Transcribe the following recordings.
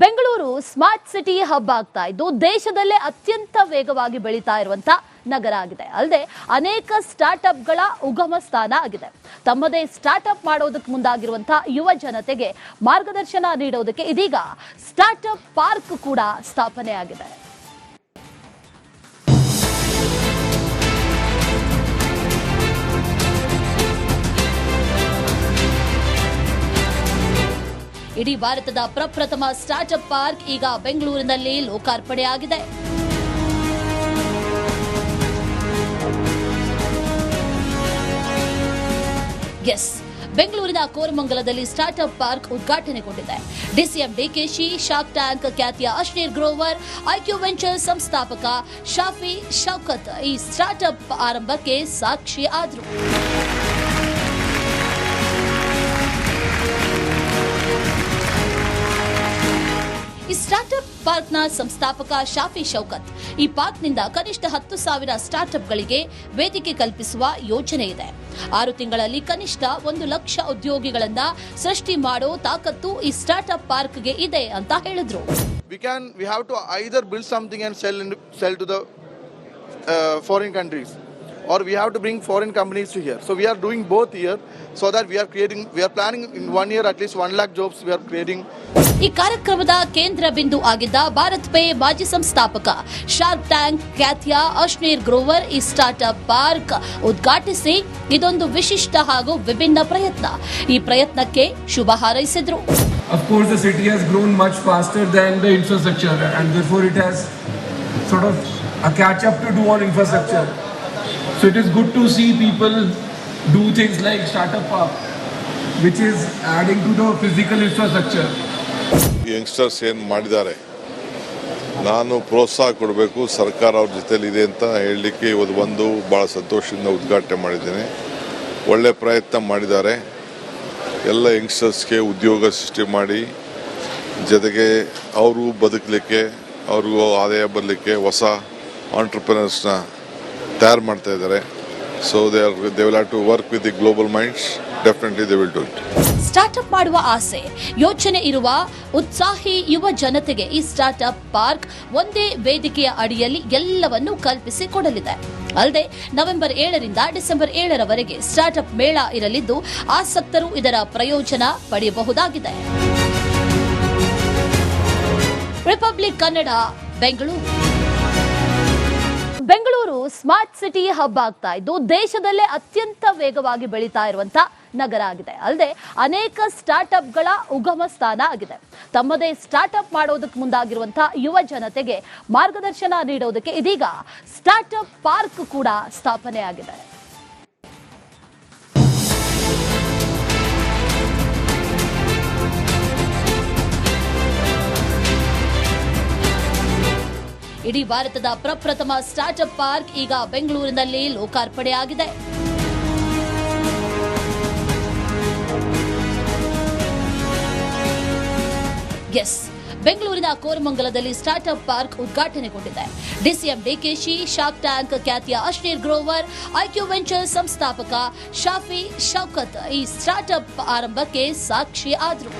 Bengaluru smart city hub ಆಗ್ತಾ ಇದ್ದು ದೇಶದಲ್ಲೇ ಅತ್ಯಂತ ವೇಗವಾಗಿ ಬೆಳೀತಾ ಇರುವಂತ ನಗರ ಆಗಿದೆ. ಅಲ್ಲದೆ ಅನೇಕ ಸ್ಟಾರ್ಟ್ಅಪ್ಗಳ ಉಗಮ ಸ್ಥಾನ ಆಗಿದೆ. ತಮ್ಮದೇ ಸ್ಟಾರ್ಟ್ಅಪ್ ಮಾಡೋದಕ್ಕೆ ಮುಂದಾಗಿರುವಂತಹ ಯುವ ಜನತೆಗೆ ಮಾರ್ಗದರ್ಶನ ನೀಡೋದಕ್ಕೆ ಇದೀಗ ಸ್ಟಾರ್ಟ್ಅಪ್ ಪಾರ್ಕ್ ಕೂಡ ಸ್ಥಾಪನೆ ಆಗಿದೆ ಇಡೀ ಭಾರತದ ಪ್ರಪ್ರಥಮ ಸ್ಟಾರ್ಟ್ಅಪ್ ಪಾರ್ಕ್ ಈಗ ಬೆಂಗಳೂರಿನಲ್ಲಿ ಲೋಕಾರ್ಪಣೆಯಾಗಿದೆ. ಎಸ್ ಬೆಂಗಳೂರಿನ ಕೋರಮಂಗಲದಲ್ಲಿ ಸ್ಟಾರ್ಟ್ಅಪ್ ಪಾರ್ಕ್ ಉದ್ಘಾಟನೆಗೊಂಡಿದೆ. ಡಿಸಿಎಂ ಡಿಕೆಶಿ ಶಾರ್ಕ್ ಟ್ಯಾಂಕ್ ಖ್ಯಾತಿಯ ಅಶ್ನೀರ್ ಗ್ರೋವರ್ ಐಕ್ಯೂ ವೆಂಚರ್ ಸಂಸ್ಥಾಪಕ ಶಾಫಿ ಶೌಕತ್ ಈ ಸ್ಟಾರ್ಟ್ಅಪ್ ಆರಂಭಕ್ಕೆ ಸಾಕ್ಷಿ ಆದರು. ಈ ಸ್ಟಾರ್ಟ್ಅಪ್ ಪಾರ್ಕ್ನ ಸಂಸ್ಥಾಪಕ ಶಾಫಿ ಶೌಕತ್. ಈ ಪಾರ್ಕ್ನಿಂದ ಕನಿಷ್ಠ ಹತ್ತು ಸಾವಿರ ಸ್ಟಾರ್ಟ್ಅಪ್ಗಳಿಗೆ ವೇದಿಕೆ ಕಲ್ಪಿಸುವ ಯೋಜನೆ ಇದೆ. ಆರು ತಿಂಗಳಲ್ಲಿ ಕನಿಷ್ಠ ಒಂದು ಲಕ್ಷ ಉದ್ಯೋಗಿಗಳನ್ನ ಸೃಷ್ಟಿ ಮಾಡೋ ತಾಕತ್ತು ಈ ಸ್ಟಾರ್ಟ್ಅಪ್ ಪಾರ್ಕ್ಗೆ ಇದೆ ಅಂತ ಹೇಳಿದ್ರು. We can we have to either build something and sell in, sell to uh, or we have to bring foreign companies to here so we are doing both here so that we are creating we are planning in one year at least one lakh jobs we are creating ಈ ಕಾರ್ಯಕ್ರಮದ ಕೇಂದ್ರ ಬಿಂದು ಆಗಿದ್ದ Bharat pay ಮಾಜಿ ಸಂಸ್ಥಾಪಕ Shark Tank ಖ್ಯಾತಿಯ ಅಶ್ನೀರ್ ಗ್ರೋವರ್ ಈ startup park ಉದ್ಘಾಟಿಸಿ ಇದೊಂದು ವಿಶಿಷ್ಟ ಹಾಗೂ ವಿಭಿನ್ನ ಪ್ರಯತ್ನ ಈ ಪ್ರಯತ್ನಕ್ಕೆ ಶುಭ ಹಾರೈಸಿದ್ರು Of course, the city has grown much faster than the infrastructure, and therefore it has sort of a catch up to do on infrastructure. So it is good to see people do things like Startup Park, which is adding to the physical infrastructure. Youngsters ಏನು ಮಾಡಿದ್ದಾರೆ? ನಾನು ಪ್ರೋತ್ಸಾಹ ಕೊಡಬೇಕು ಸರ್ಕಾರ ಅವ್ರ ಜೊತೆಲಿ ಅಂತ ಹೇಳಲಿಕ್ಕೆ ಇವತ್ತು ಬಂದು ಭಾಳ ಸಂತೋಷದಿಂದ ಉದ್ಘಾಟನೆ ಮಾಡಿದ್ದೇನೆ. ಒಳ್ಳೆ ಪ್ರಯತ್ನ ಮಾಡಿದ್ದಾರೆ. ಎಲ್ಲ ಯಂಗ್ಸ್ಟರ್ಸ್ಗೆ ಉದ್ಯೋಗ ಸೃಷ್ಟಿ ಮಾಡಿ ಜೊತೆಗೆ ಅವರು ಬದುಕಲಿಕ್ಕೆ ಅವ್ರಿಗೂ ಆದಾಯ ಬರಲಿಕ್ಕೆ ಹೊಸ ಆಂಟ್ರಪ್ರಿನರ್ಸ್ನ ತಯಾರು ಮಾಡ್ತಾ ಇದ್ದಾರೆ. So they are they will have to work with the global minds definitely they will do it startup ಮಾಡುವ ಆಸೆ, ಯೋಚನೆ ಇರುವ ಉತ್ಸಾಹಿ ಯುವ ಜನತೆಗೆ ಈ ಸ್ಟಾರ್ಟ್ಅಪ್ ಪಾರ್ಕ್ ಒಂದೇ ವೇದಿಕೆಯ ಅಡಿಯಲ್ಲಿ ಎಲ್ಲವನ್ನೂ ಕಲ್ಪಿಸಿ ಕೊಡಲಿದೆ. ಅಲ್ಲದೆ, ನವೆಂಬರ್ ಏಳರಿಂದ ಡಿಸೆಂಬರ್ ಏಳರವರೆಗೆ ಸ್ಟಾರ್ಟ್ಅಪ್ ಮೇಳ ಇರಲಿದ್ದು, ಆಸಕ್ತರು ಇದರ ಪ್ರಯೋಜನ ಪಡೆಯಬಹುದಾಗಿದೆ. Republic Kannada Bengaluru smart city hub ಆಗ್ತಾ ಇದ್ದು, ದೇಶದಲ್ಲೇ ಅತ್ಯಂತ ವೇಗವಾಗಿ ಬೆಳೀತಾ ಇರುವಂತ ನಗರ ಆಗಿದೆ. ಅಲ್ಲದೆ ಅನೇಕ ಸ್ಟಾರ್ಟ್ಅಪ್ಗಳ ಉಗಮ ಸ್ಥಾನ ಆಗಿದೆ. ತಮ್ಮದೇ ಸ್ಟಾರ್ಟ್ಅಪ್ ಮಾಡೋದಕ್ಕೆ ಮುಂದಾಗಿರುವಂತಹ ಯುವ ಜನತೆಗೆ ಮಾರ್ಗದರ್ಶನ ನೀಡೋದಕ್ಕೆ ಇದೀಗ ಸ್ಟಾರ್ಟ್ಅಪ್ ಪಾರ್ಕ್ ಕೂಡ ಸ್ಥಾಪನೆ ಆಗಿದೆ ಇಡೀ ಭಾರತದ ಪ್ರಪ್ರಥಮ ಸ್ಟಾರ್ಟ್ಅಪ್ ಪಾರ್ಕ್ ಈಗ ಬೆಂಗಳೂರಿನಲ್ಲಿ ಲೋಕಾರ್ಪಣೆ ಆಗಿದೆ ಎಸ್ ಬೆಂಗಳೂರಿನ ಕೋರಮಂಗಲದಲ್ಲಿ ಸ್ಟಾರ್ಟ್ಅಪ್ ಪಾರ್ಕ್ ಉದ್ಘಾಟನೆಗೊಂಡಿದೆ. ಡಿಸಿಎಂ ಡಿಕೆಶಿ ಶಾರ್ಕ್ ಟ್ಯಾಂಕ್ ಖ್ಯಾತಿಯ ಅಶ್ನೀರ್ ಗ್ರೋವರ್ ಐಕ್ಯೂ ವೆಂಚರ್ ಸಂಸ್ಥಾಪಕ ಶಾಫಿ ಶೌಕತ್ ಈ ಸ್ಟಾರ್ಟ್ಅಪ್ ಆರಂಭಕ್ಕೆ ಸಾಕ್ಷಿ ಆದರು.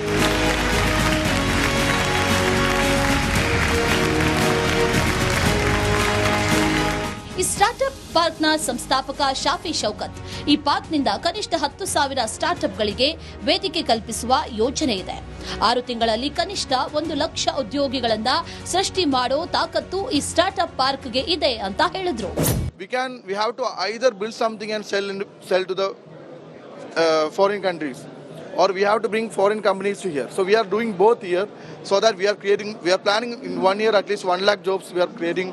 ಈ ಸ್ಟಾರ್ಟ್ಅಪ್ ಪಾರ್ಕ್ನ ಸಂಸ್ಥಾಪಕ ಶಾಫಿ ಶೌಕತ್ ಈ ಪಾರ್ಕ್ನಿಂದ ಕನಿಷ್ಠ ಹತ್ತು ಸಾವಿರ ಸ್ಟಾರ್ಟ್ಅಪ್ಗಳಿಗೆ ವೇದಿಕೆ ಕಲ್ಪಿಸುವ ಯೋಜನೆ ಇದೆ ಆರು ತಿಂಗಳಲ್ಲಿ ಕನಿಷ್ಠ ಒಂದು ಲಕ್ಷ ಉದ್ಯೋಗಿಗಳನ್ನ ಸೃಷ್ಟಿ ಮಾಡೋ ತಾಕತ್ತು ಈ ಸ್ಟಾರ್ಟ್ಅಪ್ ಪಾರ್ಕ್ಗೆ ಇದೆ ಅಂತ ಹೇಳಿದ್ರು we can we have to either build something and sell sell to the uh, foreign countries or we have to bring foreign companies to here so we are doing both here so that we are creating we are planning in one year at least 1 lakh jobs we are creating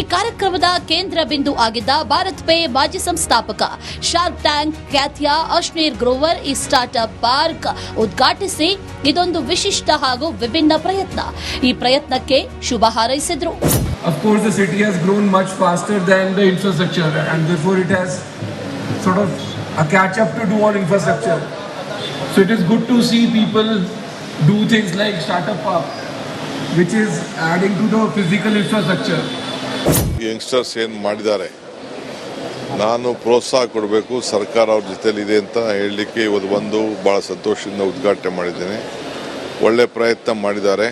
ಈ ಕಾರ್ಯಕ್ರಮದ ಕೇಂದ್ರ ಬಿಂದು ಆಗಿದ್ದ Bharat pay ಮಾಜಿ ಸಂಸ್ಥಾಪಕ Shark Tank ಖ್ಯಾತಿಯ ಅಶ್ನೀರ್ ಗ್ರೋವರ್ ಈ startup park ಉದ್ಘಾಟಿಸಿ ಇದೊಂದು ವಿಶಿಷ್ಟ ಹಾಗೂ ವಿಭಿನ್ನ ಪ್ರಯತ್ನ ಈ ಪ್ರಯತ್ನಕ್ಕೆ ಶುಭ ಹಾರೈಸಿದ್ರು of a catch up to do on infrastructure. So it is good to see people do things like Startup Park, which is adding to the physical infrastructure. Youngsters ಏನು ಮಾಡಿದ್ದಾರೆ? ನಾನು ಪ್ರೋತ್ಸಾಹ ಕೊಡಬೇಕು, ಸರ್ಕಾರ ಅವ್ರ ಜೊತೆಲಿ ಇದೆ ಅಂತ ಹೇಳಲಿಕ್ಕೆ ಇವತ್ತು ಬಂದು ಭಾಳ ಸಂತೋಷದಿಂದ ಉದ್ಘಾಟನೆ ಮಾಡಿದ್ದೇನೆ. ಒಳ್ಳೆ ಪ್ರಯತ್ನ ಮಾಡಿದ್ದಾರೆ.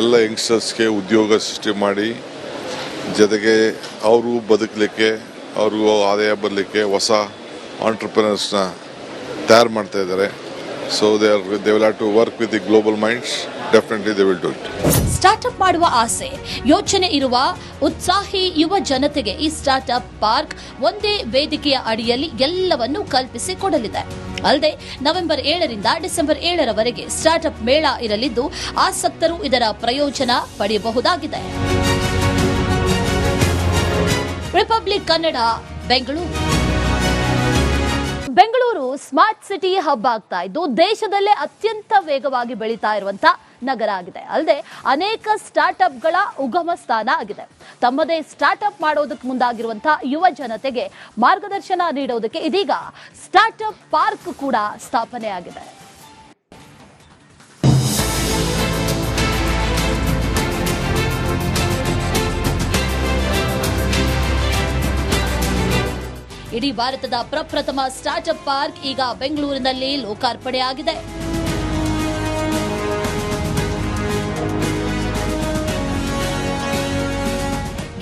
ಎಲ್ಲ ಯಂಗ್ಸ್ಟರ್ಸ್ಗೆ ಉದ್ಯೋಗ ಸೃಷ್ಟಿ ಮಾಡಿ, ಜೊತೆಗೆ ಅವರು ಬದುಕಲಿಕ್ಕೆ, ಅವ್ರಿಗೂ ಆದಾಯ ಬರಲಿಕ್ಕೆ ಹೊಸ ಆಂಟ್ರಪ್ರಿನರ್ಸ್ನ ತಯಾರು ಮಾಡ್ತಾ ಇದ್ದಾರೆ. So they are they will have to work with the global minds definitely they will do it startup ಮಾಡುವ ಆಸೆ, ಯೋಚನೆ ಇರುವ ಉತ್ಸಾಹಿ ಯುವ ಜನತೆಗೆ ಈ ಸ್ಟಾರ್ಟ್ಅಪ್ ಪಾರ್ಕ್ ಒಂದೇ ವೇದಿಕೆಯ ಅಡಿಯಲ್ಲಿ ಎಲ್ಲವನ್ನೂ ಕಲ್ಪಿಸಿಕೊಡಲಿದೆ ಅಲ್ಲದೆ ನವೆಂಬರ್ ಏಳರಿಂದ ಡಿಸೆಂಬರ್ ಏಳರವರೆಗೆ ಸ್ಟಾರ್ಟ್ಅಪ್ ಮೇಳ ಇರಲಿದ್ದು, ಆಸಕ್ತರು ಇದರ ಪ್ರಯೋಜನ ಪಡೆಯಬಹುದಾಗಿದೆ. Republic Kannada Bengaluru Bengaluru smart city hub ಆಗ್ತಾ ಇದ್ದು, ದೇಶದಲ್ಲೇ ಅತ್ಯಂತ ವೇಗವಾಗಿ ಬೆಳೀತಾ ಇರುವಂತ ನಗರ ಆಗಿದೆ. ಅಲ್ಲದೆ ಅನೇಕ ಸ್ಟಾರ್ಟ್ಅಪ್ಗಳ ಉಗಮ ಸ್ಥಾನ ಆಗಿದೆ. ತಮ್ಮದೇ ಸ್ಟಾರ್ಟ್ಅಪ್ ಮಾಡೋದಕ್ಕೆ ಮುಂದಾಗಿರುವಂತಹ ಯುವ ಜನತೆಗೆ ಮಾರ್ಗದರ್ಶನ ನೀಡೋದಕ್ಕೆ ಇದೀಗ ಸ್ಟಾರ್ಟ್ಅಪ್ ಪಾರ್ಕ್ ಕೂಡ ಸ್ಥಾಪನೆ ಆಗಿದೆ. ಇಡೀ ಭಾರತದ ಪ್ರಪ್ರಥಮ ಸ್ಟಾರ್ಟ್ಅಪ್ ಪಾರ್ಕ್ ಈಗ ಬೆಂಗಳೂರಿನಲ್ಲಿ ಲೋಕಾರ್ಪಣೆ ಆಗಿದೆ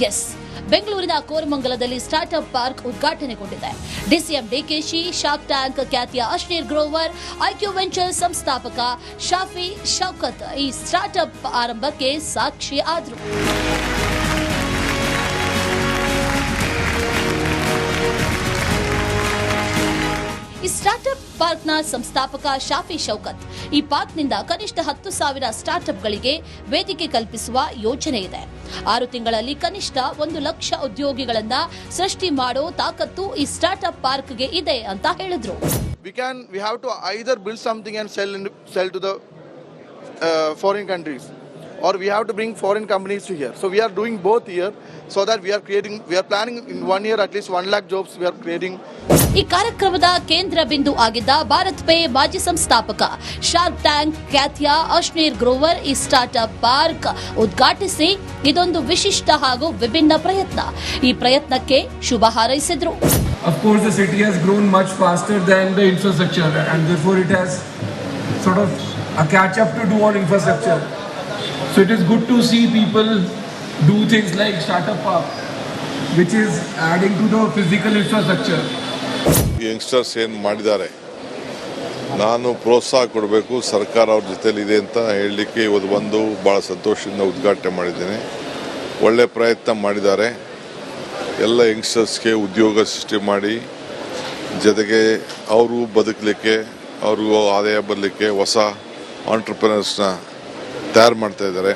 ಎಸ್ ಬೆಂಗಳೂರಿನ ಕೋರಮಂಗಲದಲ್ಲಿ ಸ್ಟಾರ್ಟ್ಅಪ್ ಪಾರ್ಕ್ ಉದ್ಘಾಟನೆಗೊಂಡಿದೆ. ಡಿಸಿಎಂ ಡಿಕೆಶಿ, ಶಾರ್ಕ್ ಟ್ಯಾಂಕ್, ಖ್ಯಾತಿಯ ಅಶ್ನೀರ್ ಗ್ರೋವರ್, ಐಕ್ಯೂ ವೆಂಚರ್ ಸಂಸ್ಥಾಪಕ ಶಾಫಿ ಶೌಕತ್ ಈ ಸ್ಟಾರ್ಟ್ಅಪ್ ಆರಂಭಕ್ಕೆ ಸಾಕ್ಷಿ ಆದರು. ಸ್ಟಾರ್ಟ್ಅಪ್ ಪಾರ್ಕ್ನ ಸಂಸ್ಥಾಪಕ ಶಾಫಿ ಶೌಕತ್. ಈ ಪಾರ್ಕ್ನಿಂದ ಕನಿಷ್ಠ ಹತ್ತು ಸಾವಿರ ಸ್ಟಾರ್ಟ್ಅಪ್ಗಳಿಗೆ ವೇದಿಕೆ ಕಲ್ಪಿಸುವ ಯೋಜನೆ ಇದೆ. ಆರು ತಿಂಗಳಲ್ಲಿ ಕನಿಷ್ಠ ಒಂದು ಲಕ್ಷ ಉದ್ಯೋಗಿಗಳನ್ನ ಸೃಷ್ಟಿ ಮಾಡೋ ತಾಕತ್ತು ಈ ಸ್ಟಾರ್ಟ್ಅಪ್ ಪಾರ್ಕ್ಗೆ ಇದೆ ಅಂತ ಹೇಳಿದ್ರು. We can we have to either build something and sell in, sell to uh, or we have to bring foreign companies to here. So we are doing both here, so that we are creating, we are planning in one year at least one lakh jobs. We are creating ಈ ಕಾರ್ಯಕ್ರಮದ ಕೇಂದ್ರ ಬಿಂದು ಆಗಿದ್ದ Bharat pay ಮಾಜಿ ಸಂಸ್ಥಾಪಕ Shark Tank ಕ್ಯಾಥಿಯಾ ಅಶ್ನೀರ್ ಗ್ರೋವರ್ ಈ startup park ಉದ್ಘಾಟಿಸಿ ಇದೊಂದು ವಿಶಿಷ್ಟ ಹಾಗೂ ವಿಭಿನ್ನ ಪ್ರಯತ್ನ ಈ ಪ್ರಯತ್ನಕ್ಕೆ ಶುಭ ಹಾರೈಸಿದ್ರು Of course, the city has grown much faster than the infrastructure, and therefore it has sort of a catch up to do on infrastructure. So it is good to see people do things like Startup Park, which is adding to the physical infrastructure. Youngsters ಏನು ಮಾಡಿದ್ದಾರೆ? ನಾನು ಪ್ರೋತ್ಸಾಹ ಕೊಡಬೇಕು ಸರ್ಕಾರ ಅವ್ರ ಜೊತೆಲಿ ಇದೆ ಅಂತ ಹೇಳಲಿಕ್ಕೆ ಇವತ್ತು ಬಂದು ಭಾಳ ಸಂತೋಷದಿಂದ ಉದ್ಘಾಟನೆ ಮಾಡಿದ್ದೇನೆ. ಒಳ್ಳೆ ಪ್ರಯತ್ನ ಮಾಡಿದ್ದಾರೆ. ಎಲ್ಲ ಯಂಗ್ಸ್ಟರ್ಸ್ಗೆ ಉದ್ಯೋಗ ಸೃಷ್ಟಿ ಮಾಡಿ ಜೊತೆಗೆ ಅವರು ಬದುಕಲಿಕ್ಕೆ ಅವ್ರಿಗೂ ಆದಾಯ ಬರಲಿಕ್ಕೆ ಹೊಸ ಆಂಟ್ರಪ್ರಿನರ್ಸ್ನ ತಯಾರು ಮಾಡ್ತಾ ಇದ್ದಾರೆ.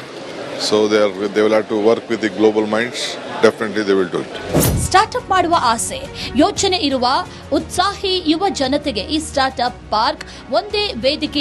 So they are they will have to work with the global minds definitely they will do it startup ಮಾಡುವ ಆಸೆ, ಯೋಚನೆ ಇರುವ ಉತ್ಸಾಹಿ ಯುವ ಜನತೆಗೆ ಈ ಸ್ಟಾರ್ಟ್ಅಪ್ ಪಾರ್ಕ್ ಒಂದೇ ವೇದಿಕೆಯ